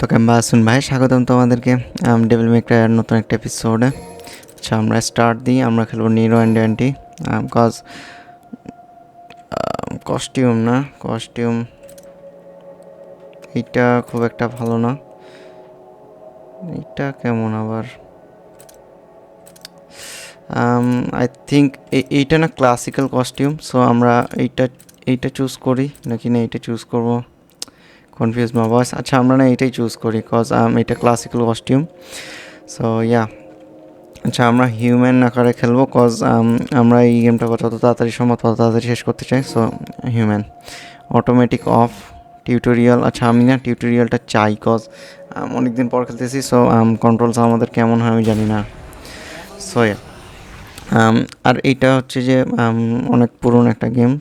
তো কেমবা আসুন ভাই, স্বাগতম তোমাদেরকে। ডেভিল মেকার নতুন একটা এপিসোডে আচ্ছা আমরা স্টার্ট দিই, আমরা খেলব নিরো অ্যান্ড অ্যান্টি কজ কস্টিউম না কস্টিউম এইটা খুব একটা ভালো না। এইটা কেমন আবার? আই থিঙ্ক এইটা না ক্লাসিক্যাল কস্টিউম সো আমরা এইটা এইটা চুজ করি, নাকি না এইটা চুজ করব? কনফিউজ মা বস আচ্ছা আমরা না এটাই চুজ করি কজ আম এটা ক্লাসিক্যাল কস্টিউম সো ইয়া আচ্ছা আমরা হিউম্যান আকারে খেলব কজ আমরা এই গেমটা যত তাড়াতাড়ি সম্ভব তত তাড়াতাড়ি শেষ করতে চাই। So human automatic of tutorial আচ্ছা আমি না টিউটোরিয়ালটা চাই কজ অনেক দিন পর খেলতেছি সো কন্ট্রোলস আমাদের কেমন হয় আমি জানি না। সো আর এইটা হচ্ছে যে অনেক পুরনো একটা গেম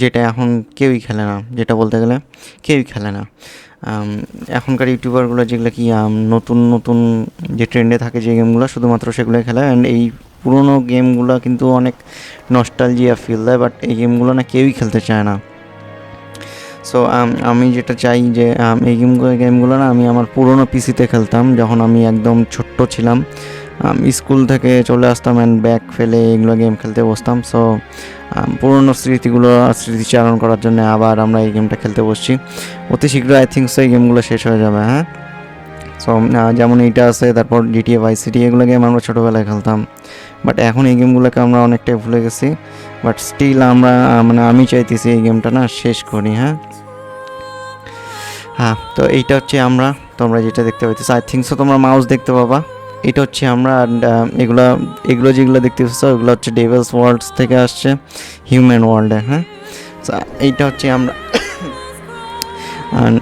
যেটা এখন কেউই খেলে না, যেটা বলতে গেলে কেউই খেলে না। এখনকার ইউটিউবারগুলো যেগুলো কি নতুন নতুন যে ট্রেন্ডে থাকে যে গেমগুলো শুধুমাত্র সেগুলোই খেলে। অ্যান্ড এই পুরনো গেমগুলো কিন্তু অনেক নস্টালজিয়া ফিল দেয় বাট এই গেমগুলো না কেউই খেলতে চায় না। সো আমি যেটা চাই যে এই গেমগুলো গেমগুলো না আমি আমার পুরনো পিসিতে খেলতাম, যখন আমি একদম ছোট্ট ছিলাম। স্কুল থেকে চলে আসতাম অ্যান্ড ব্যাগ ফেলে এগুলো গেম খেলতে বসতাম। সো পুরনো স্মৃতিগুলো, স্মৃতিচারণ করার জন্য আবার আমরা এই গেমটা খেলতে বসছি। অতি শীঘ্র আই থিঙ্ক সো এই গেমগুলো শেষ হয়ে যাবে হ্যাঁ? সো যেমন এইটা আছে, তারপর জিটিএ ভাই সিটি এগুলো গেম আমরা ছোটোবেলায় খেলতাম। বাট এখন এই গেমগুলোকে আমরা অনেকটাই ভুলে গেছি। বাট স্টিল আমরা মানে আমি চাইতেছি এই গেমটা না শেষ করি হ্যাঁ? হ্যাঁ তো এইটা হচ্ছে আমরা, তোমরা যেটা দেখতে পাইতেছো। আই থিঙ্ক সো তোমরা মাউস দেখতে পাবা। এটা হচ্ছে আমরা এগুলা, এগুলো যেগুলো দেখতে পাচ্ছ, ওগুলো হচ্ছে ডেভেলস ওয়ার্ল্ডস থেকে আসছে হিউম্যান ওয়ার্ল্ডে হ্যাঁ? এইটা হচ্ছে আমরা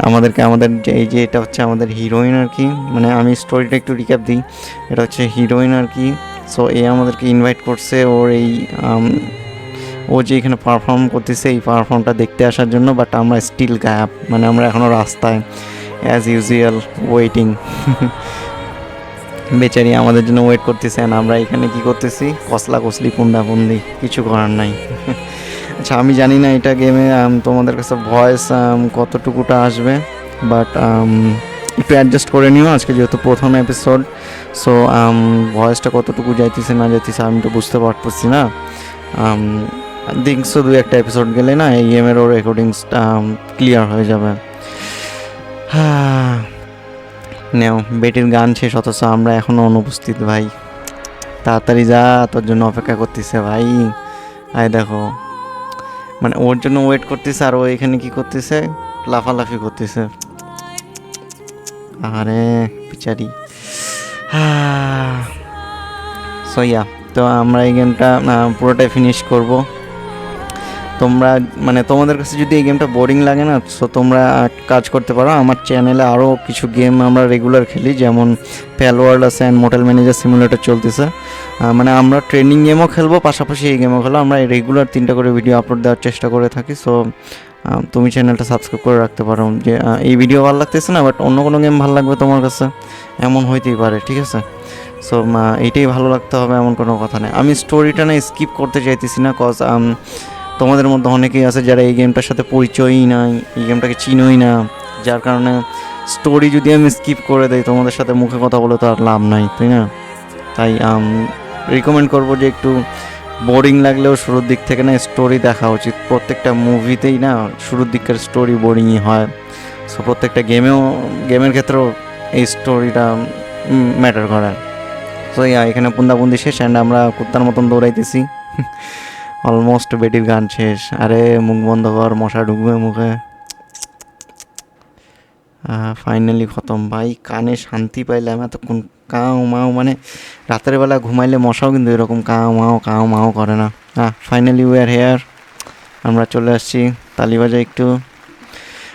আমাদেরকে, আমাদের এই যে, এটা হচ্ছে আমাদের হিরোইন আর কি। মানে আমি স্টোরিটা একটু রিক্যাপ দিই। এটা হচ্ছে হিরোইন আর কি। সো এ আমাদেরকে ইনভাইট করছে ওর এই ও যে এখানে পারফর্ম করতেছে, এই পারফর্মটা দেখতে আসার জন্য বাট আমরা স্টিল গায়াব। মানে আমরা এখনও রাস্তায় অ্যাজ ইউজুয়াল ওয়েটিং বেচারি আমাদের জন্য ওয়েট করতেছেন আমরা এখানে কি করতেছি? কসলা কসলি, কুন্ডা কুন্দি কিছু করার নাই। আচ্ছা আমি জানি না এটা গেমে তোমাদের কাছে ভয়েস কতটুকুটা আসবে বাট একটু অ্যাডজাস্ট করে নিও, আজকে যেহেতু প্রথম এপিসোড সো ভয়েসটা কতটুকু যাইতেছে না যাইতেছে আমি তো বুঝতে পারতেছি না। সো দু একটা এপিসোড গেলে না, এই গেমেরও রেকর্ডিংসটা ক্লিয়ার হয়ে যাবে। হ্যাঁ। নেও, বেটির গান শেষ, অথচ আমরা এখনও অনুপস্থিত, ভাই। তাড়াতাড়ি যা, তোর জন্য অপেক্ষা করতেছে, ভাই। আয় দেখো। মানে ওর জন্য ওয়েট করতেছে, আর ও এখানে কি করতেছে? লাফালাফি করতেছে। আরে পিচারি সইয়া তো আমরা এই গেমটা পুরোটাই ফিনিশ করব। তোমরা মানে তোমাদের কাছে যদি এই গেমটা বোরিং লাগে না সো তোমরা কাজ করতে পারো। আমার চ্যানেলে আরও কিছু গেম আমরা রেগুলার খেলি, যেমন প্যাল ওয়ার্ল্ড আছে অ্যান্ড মোটেল ম্যানেজার সিমুলেটর চলতেছে মানে আমরা ট্রেনিং গেমও খেলব, পাশাপাশি এই গেমও খেলো আমরা রেগুলার তিনটা করে ভিডিও আপলোড দেওয়ার চেষ্টা করে থাকি সো তুমি চ্যানেলটা সাবস্ক্রাইব করে রাখতে পারো। যে এই ভিডিও ভালো লাগতেছে না বাট অন্য কোনো গেম ভালো লাগবে তোমার কাছে, এমন হইতেই পারে, ঠিক আছে? সো এইটাই ভালো লাগতে হবে, এমন কোনো কথা নেই। আমি স্টোরিটা না স্কিপ করতে চাইতেছি না কজ তোমাদের মধ্যে অনেকেই আছে যারা এই গেমটার সাথে পরিচয়ই নাই, এই গেমটাকে চিনোই না। যার কারণে স্টোরি যদি আমি স্কিপ করে দেই, তোমাদের সাথে মুখে কথা বলে তো আর লাভ নাই, তাই না? তাই রিকমেন্ড করব যে একটু বোরিং লাগলেও শুরুর দিক থেকে না স্টোরি দেখা উচিত। প্রত্যেকটা মুভিতেই না শুরুর দিকের স্টোরি বোরিংই হয়। সো প্রত্যেকটা গেমেও গেমের ক্ষেত্রেও এই স্টোরিটা ম্যাটার করে। সো ইয়া এখানে পুন্দাপুন্দি শেষ অ্যান্ড আমরা কুত্তার মতন দৌড়াইতেছি। অলমোস্ট বেটির গান শেষ। আরে, মুখ বন্ধ কর, মশা ঢুকবে মুখে। ফাইনালি খতম। ভাই, কানে শান্তি পাইলাম এতক্ষণ। কাউ মাও মানে রাতের বেলা ঘুমাইলে মশাও কিন্তু এরকম কাউ মাও কাউ মাও করে না। হ্যাঁ ফাইনালি উয়ার হেয়ার আমরা চলে আসছি তালিবাজা একটু।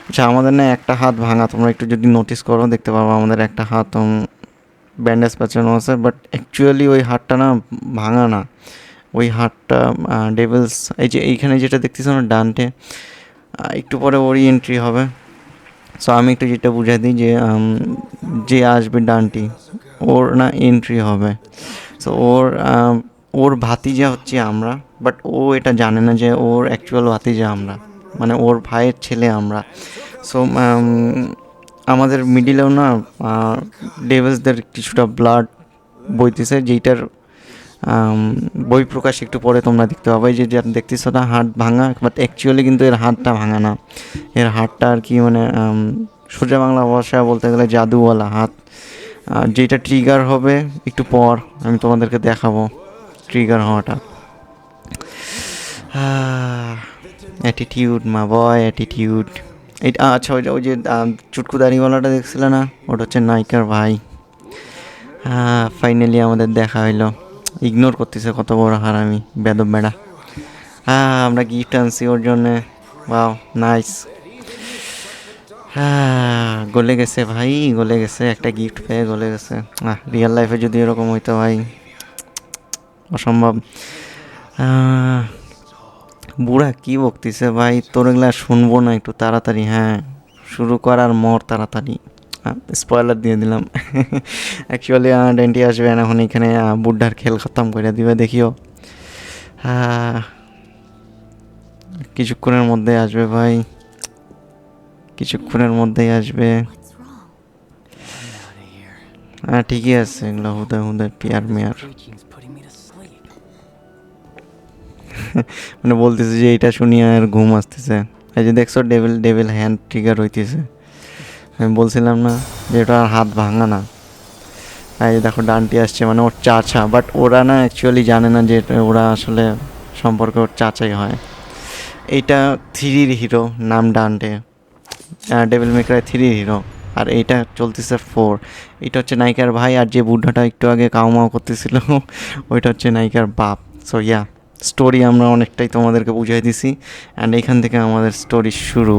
আচ্ছা আমাদের না একটা হাত ভাঙা। তোমরা একটু যদি নোটিস করো, দেখতে পাবো আমাদের একটা হাত ব্যান্ডেজ পেঁচানো আছে বাট অ্যাকচুয়ালি ওই হাতটা না ভাঙা না। ওই হাটটা ডেভিলস এই যে এইখানে যেটা দেখতেছ না ডানটে একটু পরে ওরই এন্ট্রি হবে। সো আমি একটু যেটা বুঝাই দিই যে যে আসবে ডানটি ওর না এন্ট্রি হবে। সো ওর ওর ভাতিজা হচ্ছে আমরা বাট ও এটা জানে না যে ওর অ্যাকচুয়াল ভাতিজা আমরা মানে ওর ভাইয়ের ছেলে আমরা। সো আমাদের মিডিলেও না ডেভিলসদের কিছুটা ব্লাড বইতেছে, যেইটার বই প্রকাশ একটু পরে তোমরা দেখতে পাবে। যে দেখতেছো না, হাত ভাঙা বাট অ্যাকচুয়ালি কিন্তু এর হাতটা ভাঙা না। এর হাতটা আর কি মানে সোজা বাংলা ভাষা বলতে গেলে জাদুওয়ালা হাত। যেটা ট্রিগার হবে একটু পর আমি তোমাদেরকে দেখাবো ট্রিগার হওয়াটা। অ্যাটিটিউড মা বয় অ্যাটিটিউড এটা আচ্ছা ওই যে ওই যে চুটকু দাড়িওয়ালাটা দেখছিলে না? ওটা হচ্ছে নায়িকার ভাই। ফাইনালি আমাদের দেখা হইল। ইগনোর করতেছে, কত বড় হারামি, বেদব বেড়া। হ্যাঁ আমরা গিফট আনছি ওর জন্যে। বাও নাইস হ্যাঁ গলে গেছে ভাই, গলে গেছে, একটা গিফট পেয়ে গলে গেছে। আহ রিয়েল লাইফে যদি এরকম হইতো ভাই, অসম্ভব। বুড়া কি বকতিছে ভাই, তোর এগুলা শুনব না একটু তাড়াতাড়ি হ্যাঁ। শুরু করার মর তাড়াতাড়ি। স্পয়লার দিয়ে দিলাম। অ্যাকচুয়ালি ডেন্টি আসবে এখন এখানে আহ, বুড্ঢার খেল খতম করে দিবে দেখিও। কিছুক্ষণের মধ্যে আসবে ভাই। কিছুক্ষণের মধ্যেই আসবে। হ্যাঁ ঠিকই আছে এগুলো হুদে হুদে পিয়ার মেয়ার. মানে বলতেছে যে এটা শুনিয়ে আর ঘুম আসতেছে। এই যে দেখছ ডেভিল ডেভিল হ্যান্ড ট্রিগার হইতেছে। আমি বলছিলাম না যে ওটা হাত ভাঙা না। এই দেখো, ডানটি আসছে মানে ওর চাচা বাট ওরা না অ্যাকচুয়ালি জানে না যে ওরা আসলে সম্পর্কে ওর চাচাই হয়। এইটা থ্রির হিরো, নাম ডান্টে। ডেভিল মেকার থ্রির হিরো, আর এইটা চলতেছে ফোর। এটা হচ্ছে নায়িকার ভাই, আর যে বুদ্ধটা একটু আগে কাউমাও করতেছিল, ওইটা হচ্ছে নায়িকার বাপ। সো ইয়া স্টোরি আমরা অনেকটাই তোমাদেরকে বুঝিয়ে দিছি অ্যান্ড এখান থেকে আমাদের স্টোরি শুরু।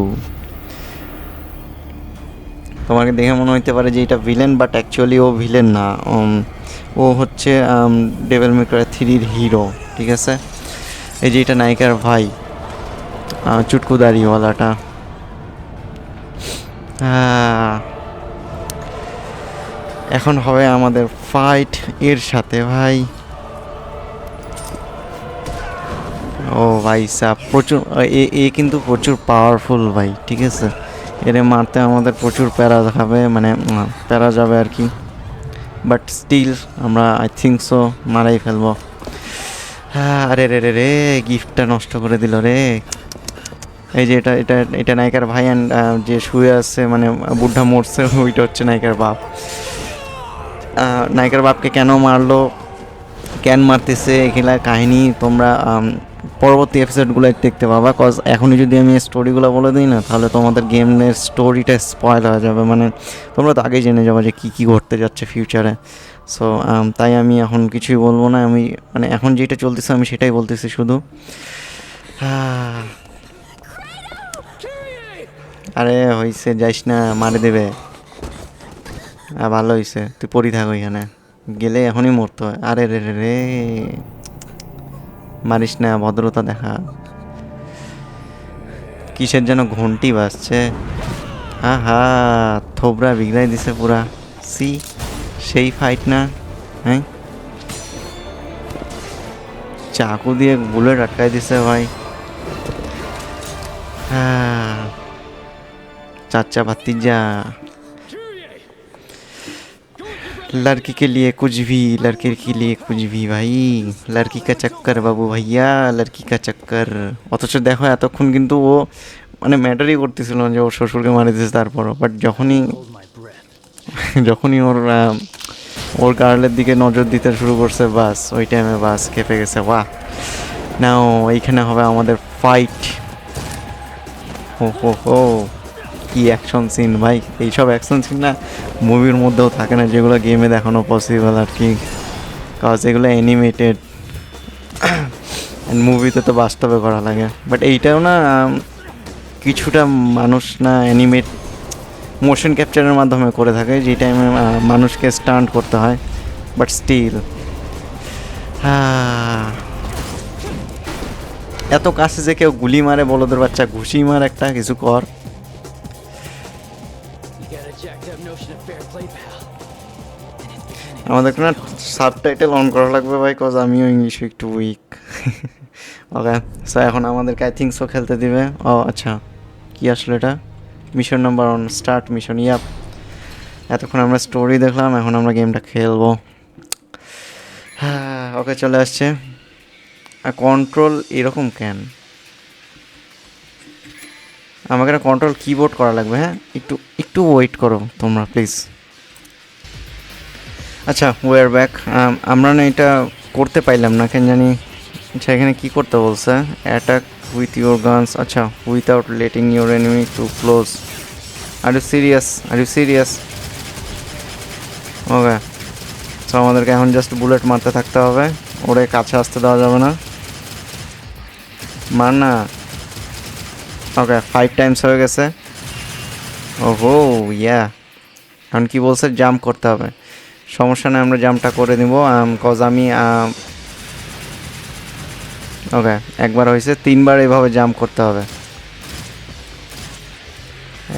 তোমাকে দেখে মনে হইতে পারে যে এটা ভিলেন বাট অ্যাকচুয়ালি ও ভিলেন না। ও হচ্ছে ডেভেল মেকার থ্রির হিরো ঠিক আছে? এই যে এটা নায়িকার ভাই চুটকু আহ, এখন হবে আমাদের ফাইট এর সাথে ভাই। ও ভাই সাহ প্রচুর এ কিন্তু প্রচুর পাওয়ারফুল ভাই ঠিক আছে? এরে মারতে আমাদের প্রচুর প্যারা দেখাবে মানে প্যারা যাবে আর কি। বাট স্টিল আমরা আই থিঙ্ক সো মারাই ফেলব। হ্যাঁ আরে, রে রে রে গিফটটা নষ্ট করে দিল রে। এই যে এটা এটা এটা নায়িকার ভাই অ্যান্ড যে শুয়ে আছে মানে বুদ্ধা মরছে, ওইটা হচ্ছে নায়িকার বাপ। নায়িকার বাপকে কেন মারলো? কেন মারতেছে? এগুলা কাহিনী তোমরা পরবর্তী এপিসোডগুলো দেখতে পাবা কজ এখনই যদি আমি স্টোরিগুলো বলে দিই না, তাহলে তোমাদের গেমের স্টোরিটা স্পয়েল হয়ে যাবে। মানে তোমরা তো আগেই জেনে যাব যে কী কী ঘটতে যাচ্ছে ফিউচারে সো তাই আমি এখন কিছুই বলব না। আমি মানে এখন যেটা চলতেছে, আমি সেটাই বলতেছি শুধু। আরে, হইছে, যাইস না, মারে দেবে। ভালো হইছে, তুই পড়ি থাক ওইখানে। গেলে এখনই মরতে হয়। আরে রে রে রে। মারিস না, ভদ্রতা দেখা। কিসের যেন ঘন্টি বাজছে। হা হা থোবরা বিগড়াই দিছে পুরা। সি, সেই ফাইট না হ্যাঁ? চাকু দিয়ে বুলেট আটকাই দিছে ভাই। হ্যাঁ চাচা ভাতিজা। लड़की के लिए कुछ भी लड़के के लिए कुछ भी भाई लड़की का चक्कर বাবু ভাইয়া লড়কি কা চক্কর অথচ দেখো এতক্ষণ কিন্তু ও মানে ম্যাটারই করতেছিল না যে ওর শ্বশুরকে মারি দিয়েছে তারপরও বাট যখনই Hold my breath. যখনই ওর আহ, ওর গার্লের দিকে নজর দিতে শুরু করছে বাস ওই টাইমে বাস খেপে গেছে বাহ নাও এইখানে হবে আমাদের ফাইট ও হো হো কি অ্যাকশন সিন ভাই, এইসব অ্যাকশন সিন না মুভির মধ্যেও থাকে না, যেগুলো গেমে দেখানো পসিবল আর কি। কাজ এগুলো অ্যানিমেটেড মুভিতে তো বাস্তবে করা লাগে। বাট এইটাও না কিছুটা মানুষ না অ্যানিমেট মোশন ক্যাপচারের মাধ্যমে করে থাকে যে টাইমে মানুষকে স্টান্ট করতে হয়। বাট স্টিল এত কাছে যে কেউ গুলি মারে, বলদের বাচ্চা, ঘুষি মার একটা, কিছু কর। আমাদের না সাবটাইটেল অন করা লাগবে ভাই কজ আমিও ইংলিশ একটু উইক ওকে সো এখন আমাদেরকে আই থিঙ্ক সো খেলতে দিবে। ও আচ্ছা কি আসলে এটা? Mission number one start mission yup এতক্ষণ আমরা স্টোরি দেখলাম, এখন আমরা গেমটা খেলব। হ্যাঁ ওকে চলে আসছে। আর কন্ট্রোল এরকম কেন? আমাকে কন্ট্রোল কিবোর্ড করা লাগবে হ্যাঁ? একটু একটু ওয়েট করো তোমরা প্লিজ আচ্ছা ওয়ার ব্যাক আমরা না এটা করতে পাইলাম না, কেন জানি। আচ্ছা এখানে কী করতে বলছে? অ্যাটাক উইথ ইউর গানস আচ্ছা without letting your enemy to close are you serious are you serious okay so আমাদেরকে এখন জাস্ট বুলেট মারতে থাকতে হবে। ওরে, কাছে আসতে দেওয়া যাবে না। মার না। ওকে ফাইভ টাইমস হয়ে গেছে। ওহো ইয়া এখন কি বলছে? জাম্প করতে হবে। সমস্যা নেই, আমরা জাম্পটা করে দিব কজ আমি ওকে একবার হয়েছে, তিনবার এইভাবে জাম্প করতে হবে।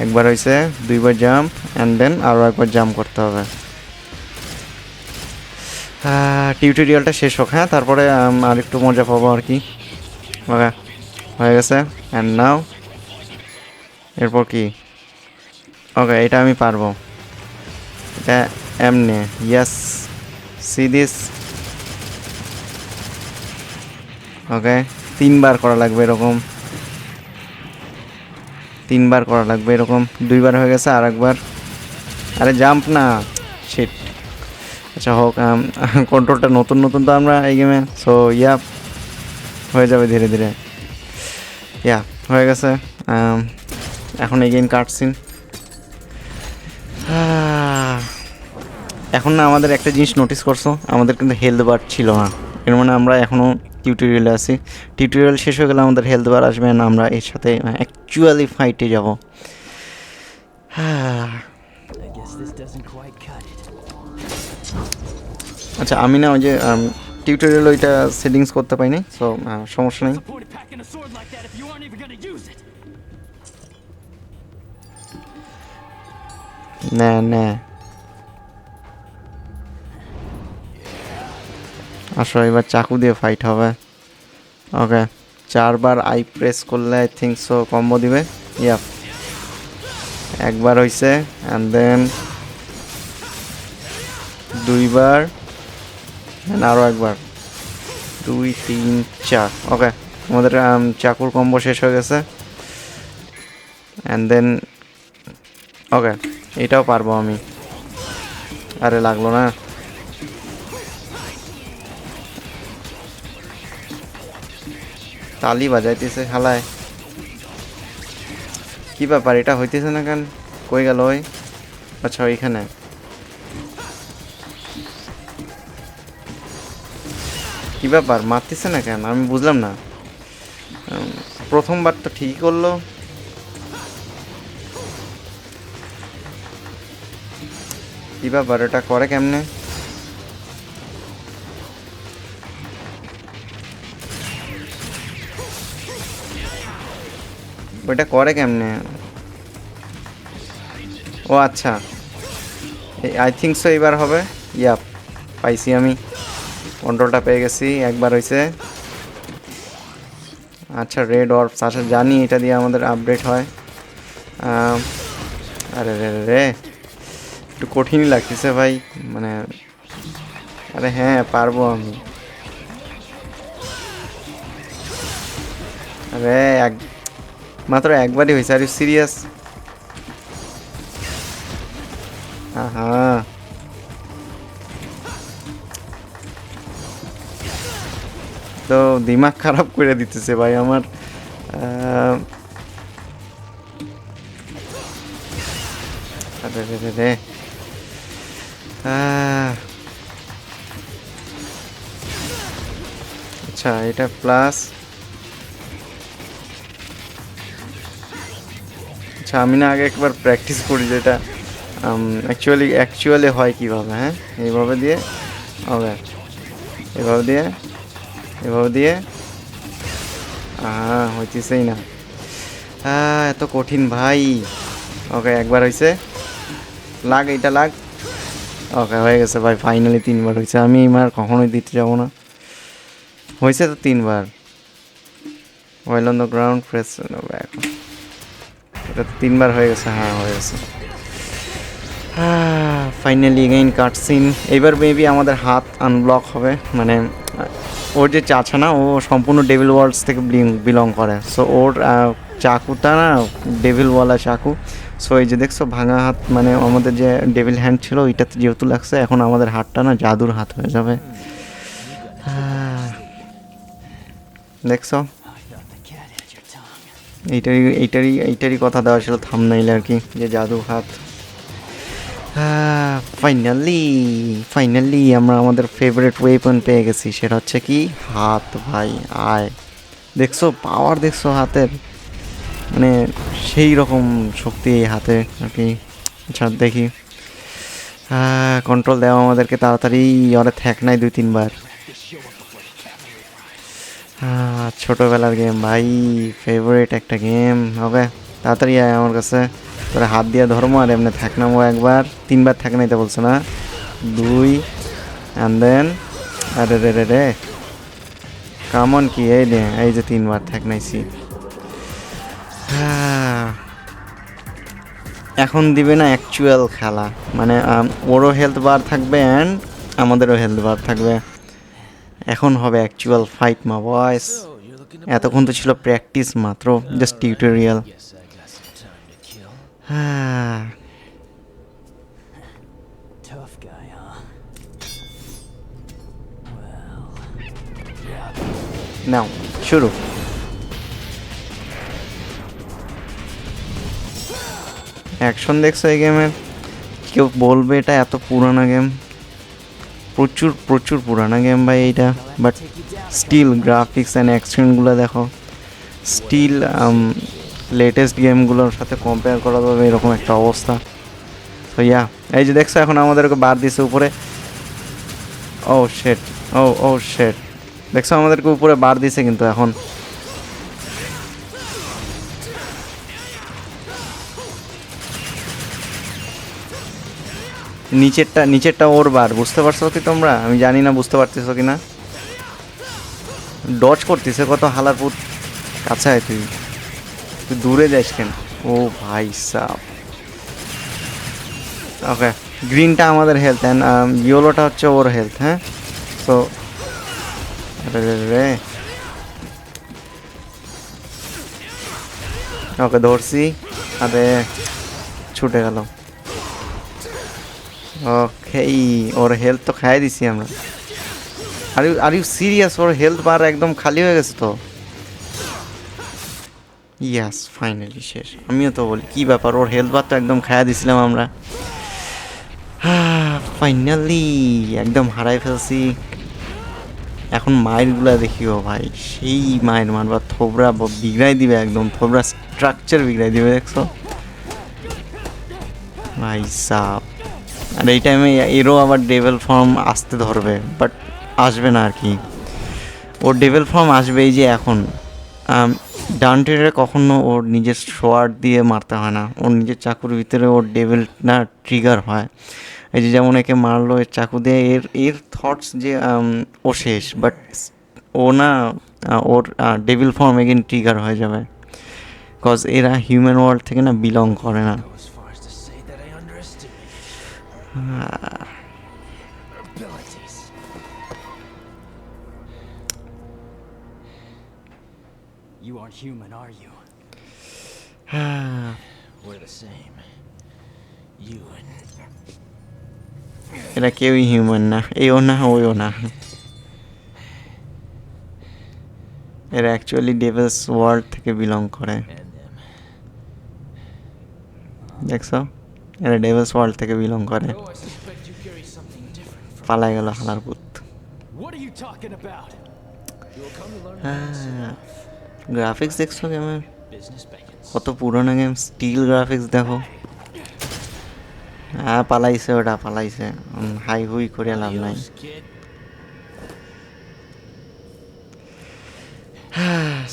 একবার হয়েছে, দুইবার জাম্প অ্যান্ড দেন আরও একবার জাম্প করতে হবে। টিউটোরিয়ালটা শেষ হোক হ্যাঁ? তারপরে আর একটু মজা পাবো আর কি। ওকে হয়ে গেছে অ্যান্ড নাও এরপর কি? ওকে এটা আমি পারব। এটা এমনি ইয়াস সি দিস ওকে তিনবার করা লাগবে এরকম। তিনবার করা লাগবে এরকম। দুইবার হয়ে গেছে আর একবার আরে জাম্প না। শিট আচ্ছা হোক কন্ট্রোলটা নতুন নতুন তো আমরা এই গেমে সো ইয়া হয়ে যাবে ধীরে ধীরে। ইয়া হয়ে গেছে। এখন এই গেম কাটসিন এখন না আমাদের একটা জিনিস নোটিস করছ, আমাদের কিন্তু হেলথ বার ছিল না। এর মানে আমরা এখনও টিউটোরিয়ালে আছি। টিউটোরিয়াল শেষ হয়ে গেলে আমাদের হেলথ বার আসবে না, আমরা এর সাথে অ্যাকচুয়ালি ফাইটে যাব. আচ্ছা আমি না ওই যে টিউটোরিয়াল ওইটা সেটিংস করতে পাইনি সো সমস্যা নেই। না the আসো এবার চাকু দিয়ে ফাইট হবে। ওকে চারবার আই প্রেস করলে আই থিঙ্ক সো কম্বো দিবে। ইয়া একবার হইছে অ্যান্ড দেন দুইবার আরও একবার। দুই তিন চার। ওকে আমাদের um, চাকুর কম্বো শেষ হয়ে গেছে। অ্যান্ড দেন ওকে এটাও পারব আমি। আরে লাগল না। তালি বাজাইতেছে, হালায়। কি ব্যাপার, এটা হইতেছে না কেন? কই গেল ওই? আচ্ছা ওইখানে। কি ব্যাপার, মারতেছে না কেন? আমি বুঝলাম না। প্রথমবার তো ঠিকই করল। কি ব্যাপার, এটা করে কেমনে? ওইটা করে কেমনে? ও আচ্ছা। আই থিঙ্ক সো এবার হবে। ইয়া পাইছি আমি। কন্ট্রোলটা পেয়ে গেছি, একবার হয়েছে আচ্ছা রেড অর্বস আচ্ছা জানি এটা দিয়ে আমাদের আপডেট হয়। আরে, রে রে রে। একটু কঠিনই লাগতেছে ভাই মানে আরে হ্যাঁ পারব আমি। আরে, এক মাত্র একবারই হয়েছে আর সিরিয়াস হ্যাঁ তো দিমাগ খারাপ করে দিতেছে ভাই আমার। আহ, আহ। আচ্ছা এটা প্লাস আচ্ছা আমি না আগে একবার প্র্যাকটিস করি যেটা অ্যাকচুয়ালি অ্যাকচুয়ালি হয় কীভাবে হ্যাঁ? এইভাবে দিয়ে, ওকে, এভাবে দিয়ে এভাবে দিয়ে হ্যাঁ হইতেছেই না। হ্যাঁ এত কঠিন ভাই। ওকে, একবার হয়েছে লাগ, এইটা লাগ। ওকে, হয়ে গেছে ভাই ফাইনালি তিনবার হয়েছে আমি এবার কখনোই দিতে যাব না। হয়েছে তো তিনবার। Well on the ground fresh এটা তিনবার হয়ে গেছে হ্যাঁ হয়ে গেছে। ফাইনালি এগেইন কাটসিন এবার মেবি আমাদের হাত আনব্লক হবে মানে ওর যে চাচা না, ও সম্পূর্ণ ডেভিল ওয়ার্ল্ডস থেকে বিলং করে। সো ওর চাকুটা না ডেভিলওয়ালা চাকু। সো এই যে দেখছ, ভাঙা হাত মানে আমাদের যে ডেভিল হ্যান্ড ছিল, ওইটাতে যেহেতু লাগছে, এখন আমাদের হাতটা না, জাদুর হাত হয়ে যাবে। দেখছ? এইটারই এইটারই এইটারই কথা দেওয়া ছিল থামনাইলে আর কি, যে জাদু হাত। ফাইনালি ফাইনালি আমরা আমাদের ফেভারিট ওয়েপন পেয়ে গেছি, সেটা হচ্ছে কি? হাত ভাই, আয়। দেখছ পাওয়ার দেখছ হাতের? মানে সেই রকম শক্তি এই হাতে আর কি। আচ্ছা দেখি। কন্ট্রোল দেওয়া আমাদেরকে তাড়াতাড়ি, ওরা থ্যাক নাই দুই, তিনবার। ছোটবেলার গেম ভাই ফেভারিট একটা গেম হবে তাড়াতাড়ি আয় আমার কাছে। তোরা হাত দিয়ে ধর্ম আর এমনি থাক নামো একবার, তিনবার থাক নাইতে বলছে না। দুই অ্যান্ড দেন আরে রে রে রে কামন কি, এই দে এই যে তিনবার থাক নাইছি। এখন দিবে না অ্যাকচুয়াল খেলা। মানে ওরও হেলথ বার থাকবে অ্যান্ড আমাদেরও হেলথ বার থাকবে। এখন হবে অ্যাকচুয়াল ফাইট মা বয়স to এতক্ষণ তো ছিল প্র্যাকটিস মাত্র জাস্ট টিউটোরিয়াল. হ্যাঁ নাও শুরু. অ্যাকশন দেখছ এই গেমের কেউ বলবে এটা এত পুরানো গেম প্রচুর প্রচুর পুরানো গেম ভাই এইটা। বাট. স্টিল গ্রাফিক্স অ্যান্ড অ্যাকশনগুলো দেখো। স্টিল লেটেস্ট গেমগুলোর সাথে কম্পেয়ার করা যাবে এরকম একটা অবস্থা। তো ইয়া এই যে দেখছ এখন আমাদেরকে বার দিছে উপরে। ও শেট ও ও শেট দেখছ আমাদেরকে উপরে বার দিছে কিন্তু এখন। নিচেরটা নিচেরটা ওর বার, বুঝতে পারছ কি তোমরা? আমি জানি না বুঝতে পারতেছো কি না ডচ করতেছে, কত হালার পুত কাছে আয় তুই। তুই দূরে যাস কেন? ও ভাই সাপ ওকে গ্রিনটা আমাদের হেলথ অ্যান্ড ইয়েলোটা হচ্ছে ওর হেলথ হ্যাঁ? সো রে ওকে ধরছি। আরে, ছুটে গেল। ওকে ওর হেলথ তো খাই দিছি আমরা। Are you are you serious or health bar একদম খালি হয়ে গেছে তো? ইয়াস ফাইনালি শেষ। আমিও তো বলি, কী ব্যাপার? ওর হেলথ বার তো একদম খায়া দিছিলাম আমরা। ফাইনালি একদম হারাই ফেলছি। এখন মায়েরগুলা দেখিও ভাই, সেই মায়ের মারবা থোবরা বিগড়াই দিবে একদম, থোবরা স্ট্রাকচার বিগড়াই দিবে, দেখছ? ভাই, সাপ। আর এই টাইমে এরও আবার ডেভেল ফর্ম আসতে ধরবে বাট আসবে না আর কি ওর ডেভেল ফর্ম আসবে এই যে এখন। ডানটেরে কখনো ওর নিজের শোয়ার দিয়ে মারতে হয় না। ওর নিজের চাকুর ভিতরে ওর ডেভেল না ট্রিগার হয়। এই যে যেমন একে মারলো, এর চাকু দিয়ে এর এর থটস যে ও শেষ বাট ও না ওর ডেভিল ফর্ম এগেন ট্রিগার হয়ে যাবে। কজ এরা হিউম্যান ওয়ার্ল্ড থেকে না বিলং করে না। Abilities. you aren't human, are you? We're the same. You and এরা কেউই হিউম্যান না এও না ওইও না এরা অ্যাকচুয়ালি ডেভিলস ওয়ার্ল্ড থেকে বিলং করে দেখছ এরা ডেভিলস ওয়ার্ল্ড থেকে বিলং করে। Oh, পালাই গেল হালার পুত। হ্যাঁ গ্রাফিক্স দেখছ গেমের কত পুরোনো গেম স্টিল গ্রাফিক্স দেখো। হ্যাঁ পালাইছে ওটা পালাইছে। হাই হুই করে লাভ নাই.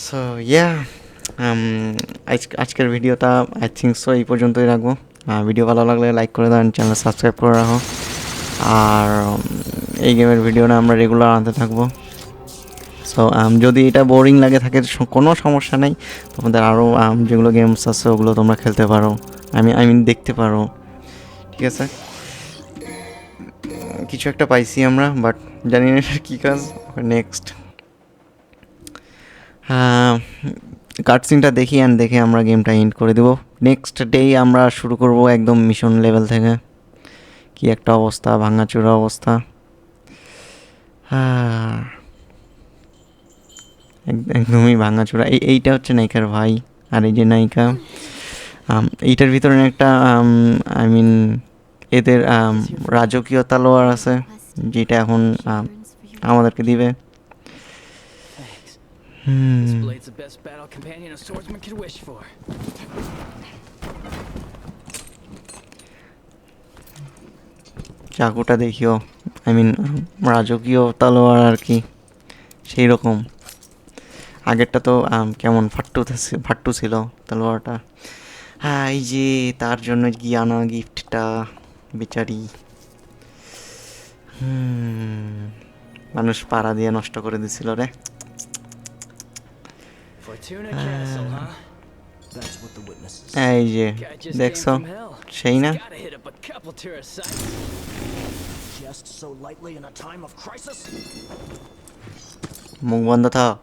সো ইয়া আজকের ভিডিওটা আই থিঙ্ক সো এই পর্যন্তই রাখব। ভিডিও ভালো লাগলে লাইক করে দেন চ্যানেল সাবস্ক্রাইব করে রাখো। আর এই গেমের ভিডিও না আমরা রেগুলার আনতে থাকব। সো যদি এটা বোরিং লাগে, থাকে কোনো সমস্যা নেই। তোমাদের আরও যেগুলো গেমস আছে, ওগুলো তোমরা খেলতে পারো। আমি আই মিন দেখতে পারো। ঠিক আছে? কিছু একটা পাইছি আমরা বাট জানি না এটা কী কাজ। নেক্সট কাট সিনটা দেখি অ্যান্ড দেখে আমরা গেমটা এন্ড করে দেবো। নেক্সট ডেই আমরা শুরু করব একদম মিশন লেভেল থেকে। কি একটা অবস্থা ভাঙাচোরা অবস্থা। হ্যাঁ এক- একদমই ভাঙাচোরা। এই এইটা হচ্ছে নায়িকার ভাই আর এই যে নায়িকা এইটার ভিতরে একটা আই মিন এদের রাজকীয় তালোয়ার আছে যেটা এখন আমাদেরকে দিবে. This hmm blade's the best battle companion a swordsman could wish for. চাকুটা দেখিও আই মিন রাজকীয় তালোয়ার আর কি সেই রকম আগেরটা তো কেমন ফাট্টু ফাট্টু ছিল তালোয়ারটা হ্যাঁ এই যে তার জন্য গিয়ে আনা গিফটটা বেচারি মানুষ পাড়া দিয়ে নষ্ট করে দিছিল রে এই যে Guy just দেখছো came from hell. সেই না Gotta hit up a couple tourist sites. Just so lightly in a time of crisis? মুখ বন্ধ থাক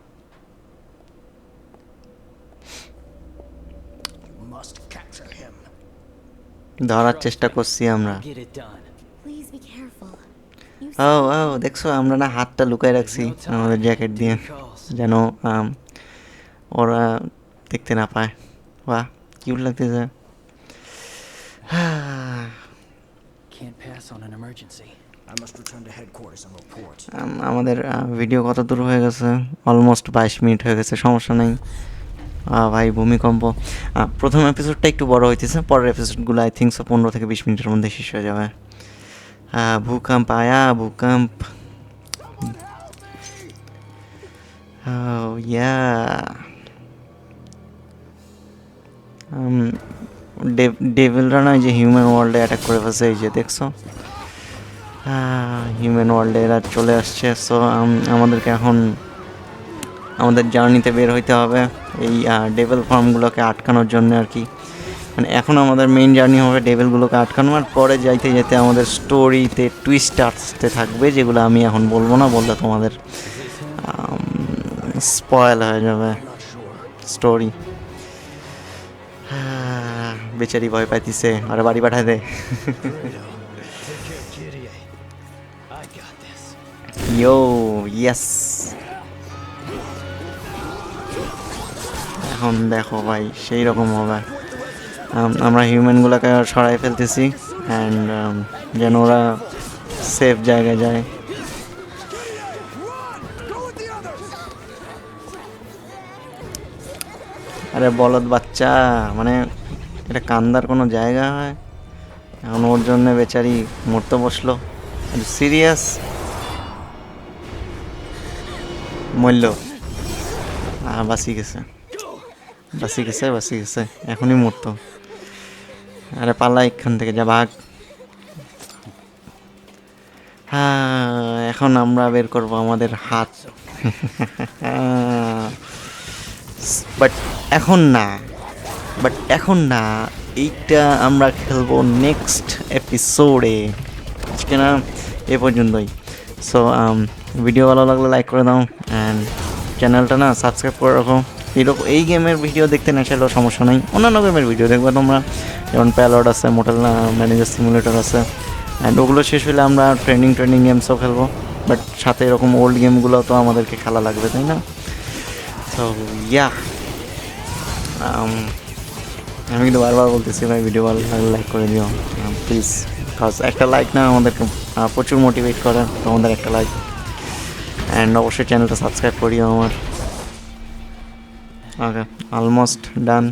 Must capture him. ধরার চেষ্টা করছি আমরা I'll get it done. Please be careful. You ও ও দেখছো আমরা না হাতটা লুকায় রাখছি No time. আমাদের জ্যাকেট দিয়ে Duty calls. যেন আম, ওরা দেখতে না পায়। বাহ কিউট লাগতেছে। আমাদের ভিডিও কত দূর হয়ে গেছে? অলমোস্ট বাইশ মিনিট হয়ে গেছে সমস্যা নেই। ভাই ভূমিকম্প। প্রথম এপিসোডটা একটু বড় হইতেছে পরের এপিসোডগুলো আই থিঙ্ক সো পনেরো থেকে বিশ মিনিটের মধ্যে শেষ হয়ে যাবে। ভূকম্প আয়া ভূকম্প. Um, ডেভিলরা না এই যে হিউম্যান ওয়ার্ল্ডে অ্যাটাক করে ফেলছে, এই যে দেখছ? হিউম্যান ওয়ার্ল্ডে এরা চলে আসছে। সো আমাদেরকে এখন আমাদের জার্নিতে বের হইতে হবে এই ডেভেল ফার্মগুলোকে আটকানোর জন্য আর কি। মানে এখন আমাদের মেইন জার্নি হবে ডেভেলগুলোকে আটকানো, আর পরে যাইতে যেতে আমাদের স্টোরিতে টুইস্ট আসতে থাকবে, যেগুলো আমি এখন বলব না, বললে তোমাদের স্পয়েল হয়ে যাবে স্টোরি বেচারি ভয় পাইতিছে আর বাড়ি পাঠায় দে Take care, kitty. I got this. ইয়ো এখন দেখো ভাই সেই রকম হবে আমরা হিউম্যানগুলোকে সরাই ফেলতেছি অ্যান্ড যেন ওরা সেফ জায়গায় যায় আরে বলদ বাচ্চা মানে এটা কান্দার কোনো জায়গা হয়? এখন ওর জন্য বেচারি মরতে বসল। সিরিয়াস মূল্য আর বাঁচি গেছে। বাঁচি গেছে বাঁচি গেছে। এখনই মরতো। আরে পালা এখান থেকে, যা ভাগ। হ্যাঁ এখন আমরা বের করব আমাদের হাত। বাট এখন না। বাট এখন না, এইটা আমরা খেলব নেক্সট এপিসোডে আজকে না, এ পর্যন্তই। সো ভিডিও ভালো লাগলে লাইক করে দাও অ্যান্ড চ্যানেলটা না সাবস্ক্রাইব করে রাখো। এইরকম এই গেমের ভিডিও দেখতে না চাইলেও সমস্যা নেই। অন্যান্য গেমের ভিডিও দেখবে তোমরা। যেমন প্যালড আছে মোটেল ম্যানেজার সিমুলেটর আছে। অ্যান্ড ওগুলো শেষ হলে আমরা ট্রেনিং ট্রেনিং গেমসও খেলব। বাট সাথে এরকম ওল্ড গেমগুলো তো আমাদেরকে খেলা লাগবে, তাই না? তো ইয়া আমি কিন্তু বারবার বলতেছি, ভাই ভিডিও ভালো লাগলে লাইক করে দিও। প্লিজ কাজ একটা লাইক না আমাদেরকে প্রচুর মোটিভেট করে তোমাদের একটা লাইক অ্যান্ড অবশ্যই চ্যানেলটা সাবস্ক্রাইব করিও আমার। ওকে অলমোস্ট ডান.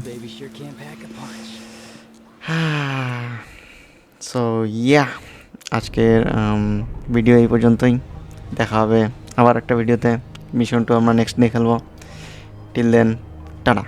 সো ইয়া আজকের ভিডিও এই পর্যন্তই। দেখা হবে আবার একটা ভিডিওতে মিশন টু আমরা নেক্সট নিয়ে খেলব। Till then tata